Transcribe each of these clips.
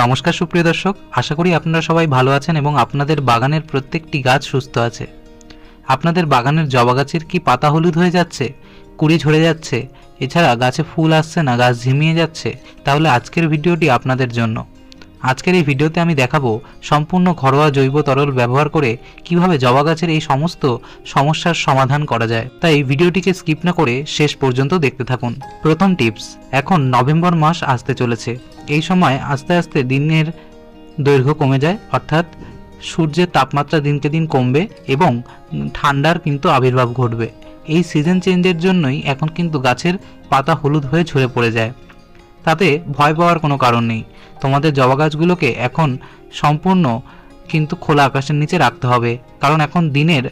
নমস্কার সুপ্রিয় দর্শক, আশা করি আপনারা সবাই ভালো আছেন এবং আপনাদের বাগানের প্রত্যেকটি গাছ সুস্থ আছে। আপনাদের বাগানের জবা গাছের কি পাতা হলুদ হয়ে যাচ্ছে? কুড়ি ঝরে যাচ্ছে? এছাড়া গাছে ফুল আসছে না, গাছ ঝিমিয়ে যাচ্ছে? তাহলে আজকের ভিডিওটি আপনাদের জন্য। আজকের এই ভিডিওতে আমি দেখাবো সম্পূর্ণ ঘরোয়া জৈব তরল ব্যবহার করে কীভাবে জবা গাছের এই সমস্ত সমস্যার সমাধান করা যায়। তাই ভিডিওটিকে স্কিপ না করে শেষ পর্যন্ত দেখতে থাকুন। প্রথম টিপস, এখন নভেম্বর মাস আসতে চলেছে। এই সময় আস্তে আস্তে দিনের দৈর্ঘ্য কমে যায়, অর্থাৎ সূর্যের তাপমাত্রা দিনকে দিন কমবে এবং ঠান্ডার কিন্তু আবির্ভাব ঘটবে। এই সিজন চেঞ্জের জন্যই এখন কিন্তু গাছের পাতা হলুদ হয়ে ঝরে পড়ে যায়। তাতে ভয় পাওয়ার কোনো কারণ নেই। তোমাদের জবা গাছগুলোকে এখন সম্পূর্ণ কিন্তু খোলা আকাশের নিচে রাখতে হবে, কারণ এখন দিনের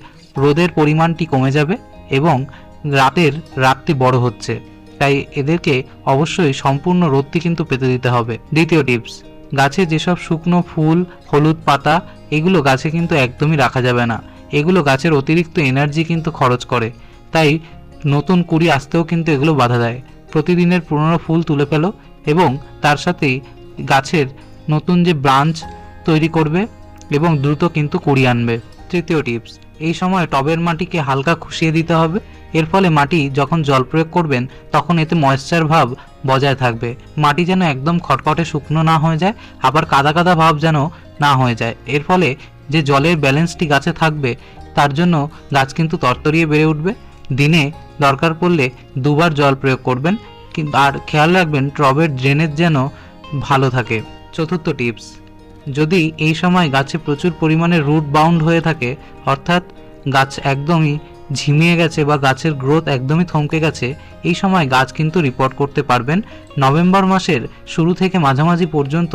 রোদের পরিমাণটি কমে যাবে এবং রাতের রাতটি বড় হচ্ছে। তাই এদেরকে অবশ্যই সম্পূর্ণ রোদটি কিন্তু পেতে দিতে হবে। দ্বিতীয় টিপস, গাছে যেসব শুকনো ফুল, হলুদ পাতা, এগুলো গাছে কিন্তু একদমই রাখা যাবে না। এগুলো গাছের অতিরিক্ত এনার্জি কিন্তু খরচ করে। তাই নতুন কুড়ি আসতেও কিন্তু এগুলো বাধা দেয়। প্রতিদিনের পুরনো ফুল তুলে ফেলো এবং তার সাথেই গাছের নতুন যে ব্রাঞ্চ তৈরি করবে এবং দ্রুত কিন্তু কুড়ি আনবে। তৃতীয় টিপস, এই সময় টবের মাটিকে হালকা খুশিয়ে দিতে হবে। এর ফলে মাটি যখন জল প্রয়োগ করবেন, তখন এতে ময়েশ্চার ভাব বজায় থাকবে। মাটি যেন একদম খটখটে শুকনো না হয়ে যায়, আবার কাদা কাদা ভাব যেন না হয়ে যায়। এর ফলে যে জলের ব্যালেন্সটি গাছে থাকবে, তার জন্য গাছ কিন্তু তরতরিয়ে বেড়ে উঠবে। দিনে দরকার পড়লে দুবার জল প্রয়োগ করবেন আর খেয়াল রাখবেন টবের ড্রেনেজ যেন ভালো থাকে। চতুর্থ টিপস যদি এই সময় গাছে প্রচুর পরিমাণে রুট বাউন্ড হয়ে থাকে, অর্থাৎ গাছ একদমই ঝিমিয়ে গেছে বা গাছের গ্রোথ একদমই থমকে গেছে, এই সময় গাছ কিন্তু রিপোর্ট করতে পারবেন। নভেম্বর মাসের শুরু থেকে মাঝামাঝি পর্যন্ত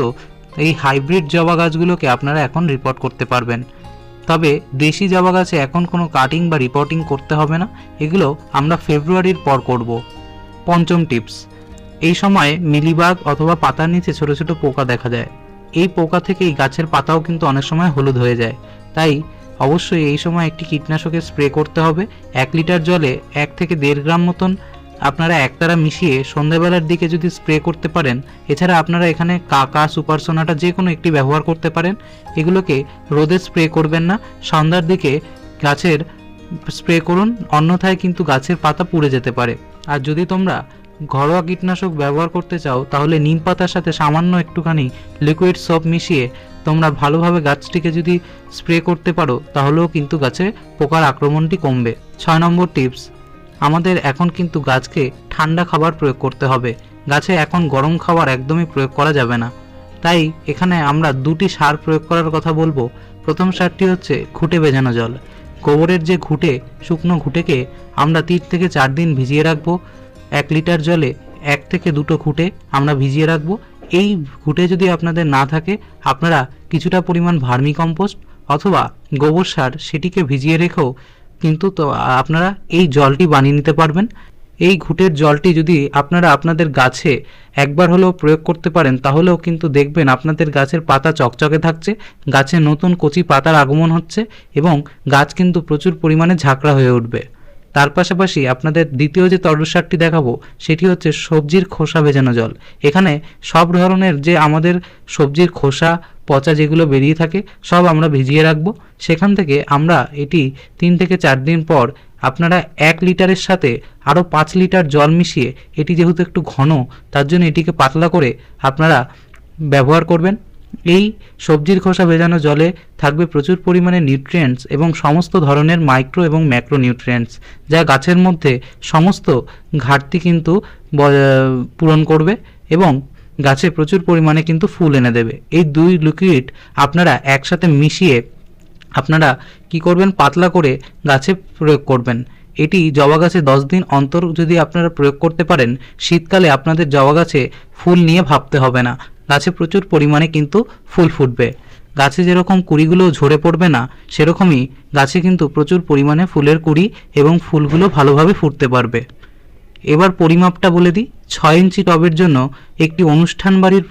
এই হাইব্রিড জবা গাছগুলোকে আপনারা এখন রিপোর্ট করতে পারবেন। তবে দেশি জবা গাছে এখন কোনো কাটিং বা রিপোর্টিং করতে হবে না, এগুলো আমরা ফেব্রুয়ারির পর করব। পঞ্চম টিপস, এই সময় মিলিবাগ অথবা পাতার নিচে ছোট ছোট পোকা দেখা যায়। এই পোকা থেকে এই গাছের পাতাও কিন্তু অনেক সময় হলুদ হয়ে যায়। তাই অবশ্যই এই সময় একটি কীটনাশকের স্প্রে করতে হবে। এক লিটার জলে এক থেকে দেড় গ্রাম মতন আপনারা একতারা মিশিয়ে সন্ধ্যাবেলার দিকে যদি স্প্রে করতে পারেন, এছাড়া আপনারা এখানে কাকা, সুপার সোনাটা যে কোনো একটি ব্যবহার করতে পারেন। এগুলোকে রোদে স্প্রে করবেন না, সন্ধ্যার দিকে গাছের স্প্রে করুন, অন্যথায় কিন্তু গাছের পাতা পুড়ে যেতে পারে। আর যদি তোমরা ঘরোয়া কীটনাশক ব্যবহার করতে চাও, তাহলে নিম পাতার সাথে সামান্য একটুখানি লিকুইড সপ মিশিয়ে তোমরা ভালোভাবে গাছটিকে যদি স্প্রে করতে পারো, তাহলেও কিন্তু গাছে পোকার আক্রমণটি কমবে। ছয় নম্বর টিপস আমাদের এখন কিন্তু গাছকে ঠান্ডা খাবার প্রয়োগ করতে হবে। গাছে এখন গরম খাবার একদমই প্রয়োগ করা যাবে না। তাই এখানে আমরা দুটি সার প্রয়োগ করার কথা বলব। প্রথম সারটি হচ্ছে খুঁটে ভেজানো জল। গোবরের যে ঘুঁটে, শুকনো ঘুঁটেকে আমরা তিন থেকে চার দিন ভিজিয়ে রাখব। এক লিটার জলে এক থেকে দুটো খুঁটে আমরা ভিজিয়ে রাখব। এই ঘুঁটে যদি আপনাদের না থাকে, আপনারা কিছুটা পরিমাণ ভার্মি কম্পোস্ট অথবা গোবর সার সেটিকে ভিজিয়ে রেখেও কিন্তু তো আপনারা এই জলটি বানিয়ে নিতে পারবেন। এই ঘুঁটের জলটি যদি আপনারা আপনাদের গাছে একবার হলেও প্রয়োগ করতে পারেন, তাহলেও কিন্তু দেখবেন আপনাদের গাছের পাতা চকচকে থাকছে, গাছে নতুন কচি পাতার আগমন হচ্ছে এবং গাছ কিন্তু প্রচুর পরিমাণে ঝাঁকড়া হয়ে উঠবে। তার পাশাপাশি আপনাদের দ্বিতীয় যে তরল সারটি দেখাবো, সেটি হচ্ছে সবজির খোসা ভেজানো জল। এখানে সব ধরনের যে আমাদের সবজির খোসা পচা যেগুলো বেরিয়ে থাকে, সব আমরা ভিজিয়ে রাখব। সেখান থেকে আমরা এটি তিন থেকে চার দিন পর আপনারা এক লিটারের সাথে আরও পাঁচ লিটার জল মিশিয়ে, এটি যেহেতু একটু ঘন, তার জন্য এটিকে পাতলা করে আপনারা ব্যবহার করবেন। এই সবজির খোসা ভেজানো জলে থাকবে প্রচুর পরিমাণে নিউট্রিয়েন্টস এবং সমস্ত ধরনের মাইক্রো এবং ম্যাক্রো নিউট্রিয়েন্টস যা গাছের মধ্যে সমস্ত ঘাটতি কিন্তু পূরণ করবে এবং গাছে প্রচুর পরিমাণে কিন্তু ফুল এনে দেবে। এই দুই লিকুইড আপনারা একসাথে মিশিয়ে আপনারা কি করবেন? পাতলা করে গাছে প্রয়োগ করবেন। এটি জবা গাছে দশ দিন অন্তর যদি আপনারা প্রয়োগ করতে পারেন, শীতকালে আপনাদের জবা গাছে ফুল নিয়ে ভাবতে হবে না। গাছে প্রচুর পরিমাণে কিন্তু ফুল ফুটবে। গাছে যেরকম কুড়িগুলো ঝরে পড়বে না, সেরকমই গাছে কিন্তু প্রচুর পরিমাণে ফুলের কুড়ি এবং ফুলগুলো ভালোভাবে ফুটতে পারবে। এবার পরিমাপটা বলে দিই। ছয় ইঞ্চি টবের জন্য একটি অনুষ্ঠান বাড়ির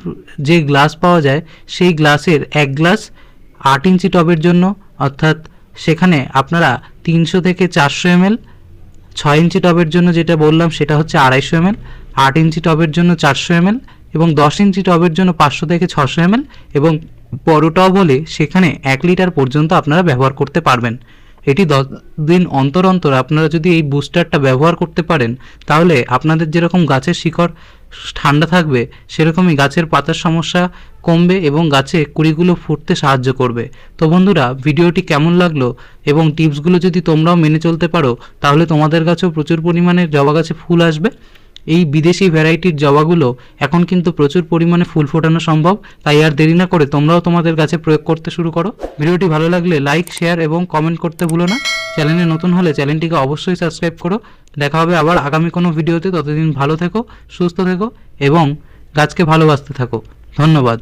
যে গ্লাস পাওয়া যায়, সেই গ্লাসের এক গ্লাস আট ইঞ্চি টবের জন্য, অর্থাৎ সেখানে আপনারা তিনশো থেকে চারশো এমএল, ছয় ইঞ্চি টবের জন্য যেটা বললাম সেটা হচ্ছে আড়াইশো এমএল, আট ইঞ্চি টবের জন্য চারশো এমএল এবং দশ ইঞ্চি টবের জন্য পাঁচশো থেকে ছশো এমএল এবং বড় টব হলে সেখানে এক লিটার পর্যন্ত আপনারা ব্যবহার করতে পারবেন। এটি দশ দিন অন্তর অন্তর আপনারা যদি এই বুস্টারটা ব্যবহার করতে পারেন, তাহলে আপনাদের যেরকম গাছের শিকড় ঠান্ডা থাকবে, সেরকমই গাছের পাতার সমস্যা কমবে এবং গাছে কুড়িগুলো ফুটতে সাহায্য করবে। তো বন্ধুরা, ভিডিওটি কেমন লাগল এবং টিপসগুলো যদি তোমরাও মেনে চলতে পারো, তাহলে তোমাদের গাছেও প্রচুর পরিমাণে জবা গাছে ফুল আসবে। এই বিদেশি ভ্যারাইটির জবাগুলো এখন কিন্তু প্রচুর পরিমাণে ফুল ফোটানো সম্ভব, তাই আর দেরি না করে তোমরাও তোমাদের গাছে প্রয়োগ করতে শুরু করো। ভিডিওটি ভালো লাগলে লাইক, শেয়ার এবং কমেন্ট করতে ভুলো না। চ্যানেলে নতুন হলে চ্যানেলটিকে অবশ্যই সাবস্ক্রাইব করো। দেখা হবে আবার আগামী কোনো ভিডিওতে। ততদিন ভালো থেকো, সুস্থ থেকো এবং গাছকে ভালোবাসতে থাকো। ধন্যবাদ।